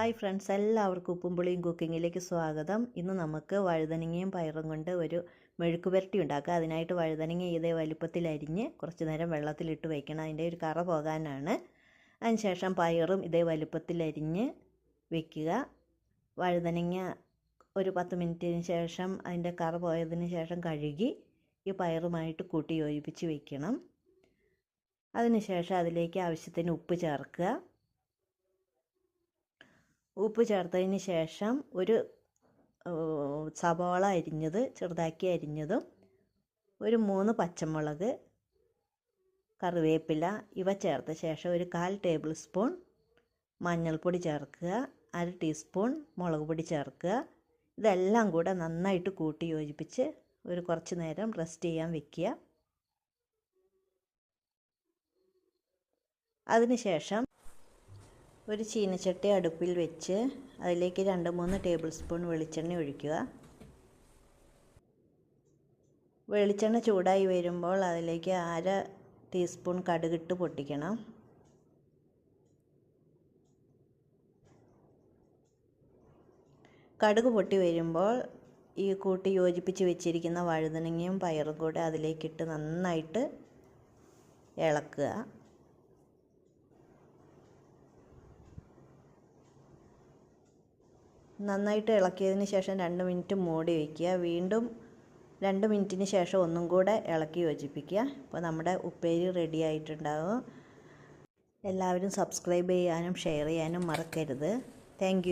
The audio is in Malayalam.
ഹായ് ഫ്രണ്ട്സ് എല്ലാവർക്കും ഉപ്പും പുളിയും കുക്കിങ്ങിലേക്ക് സ്വാഗതം. ഇന്ന് നമുക്ക് വഴുതനങ്ങയും പയറും കൊണ്ട് ഒരു മെഴുക്ക് പുരട്ടി ഉണ്ടാക്കുക അതിനായിട്ട് വഴുതനങ്ങ ഇതേ വലുപ്പത്തിൽ അരിഞ്ഞ് കുറച്ച് നേരം വെള്ളത്തിലിട്ട് വയ്ക്കണം അതിന്റെ ഒരു കറ പോകാനാണ്. അതിനുശേഷം പയറും ഇതേ വലുപ്പത്തിൽ അരിഞ്ഞ് വെക്കുക. വഴുതനങ്ങ ഒരു പത്ത് മിനിറ്റിന് ശേഷം അതിന്റെ കറ പോയതിന് ശേഷം കഴുകി ഈ പയറുമായിട്ട് കൂട്ടി യോജിപ്പിച്ച് വയ്ക്കണം അതിനുശേഷം അതിലേക്ക് ആവശ്യത്തിന് ഉപ്പ് ചേർക്കുക. ഉപ്പ് ചേർത്തതിന് ശേഷം ഒരു സവാള അരിഞ്ഞത് ചെറുതാക്കി അരിഞ്ഞതും ഒരു മൂന്ന് പച്ചമുളക് കറിവേപ്പില ഇവ ചേർത്ത ശേഷം ഒരു കാൽ ടേബിൾ സ്പൂൺ മഞ്ഞൾപ്പൊടി ചേർക്കുക അര ടീസ്പൂൺ മുളക് പൊടി ചേർക്കുക. ഇതെല്ലാം കൂടെ നന്നായിട്ട് കൂട്ടി യോജിപ്പിച്ച് ഒരു കുറച്ച് നേരം റെസ്റ്റ് ചെയ്യാൻ വെക്കുക. അതിനുശേഷം ഒരു ചീനച്ചട്ടി അടുപ്പിൽ വെച്ച് അതിലേക്ക് രണ്ട് മൂന്ന് ടേബിൾ സ്പൂൺ വെളിച്ചെണ്ണ ഒഴിക്കുക. വെളിച്ചെണ്ണ ചൂടായി വരുമ്പോൾ അതിലേക്ക് അര ടീസ്പൂൺ കടുകിട്ട് പൊട്ടിക്കണം. കടുക് പൊട്ടി വരുമ്പോൾ ഈ കൂട്ടി യോജിപ്പിച്ച് വെച്ചിരിക്കുന്ന വഴുതനങ്ങയും പയറും കൂടെ അതിലേക്കിട്ട് നന്നായിട്ട് ഇളക്കുക. നന്നായിട്ട് ഇളക്കിയതിന് ശേഷം രണ്ട് മിനിറ്റ് മൂടി വയ്ക്കുക. വീണ്ടും രണ്ട് മിനിറ്റിന് ശേഷം ഒന്നും കൂടെ ഇളക്കി യോജിപ്പിക്കുക. അപ്പോൾ നമ്മുടെ ഉപ്പേരി റെഡി ആയിട്ടുണ്ടാകും എല്ലാവരും സബ്സ്ക്രൈബ് ചെയ്യാനും ഷെയർ ചെയ്യാനും മറക്കരുത്. താങ്ക്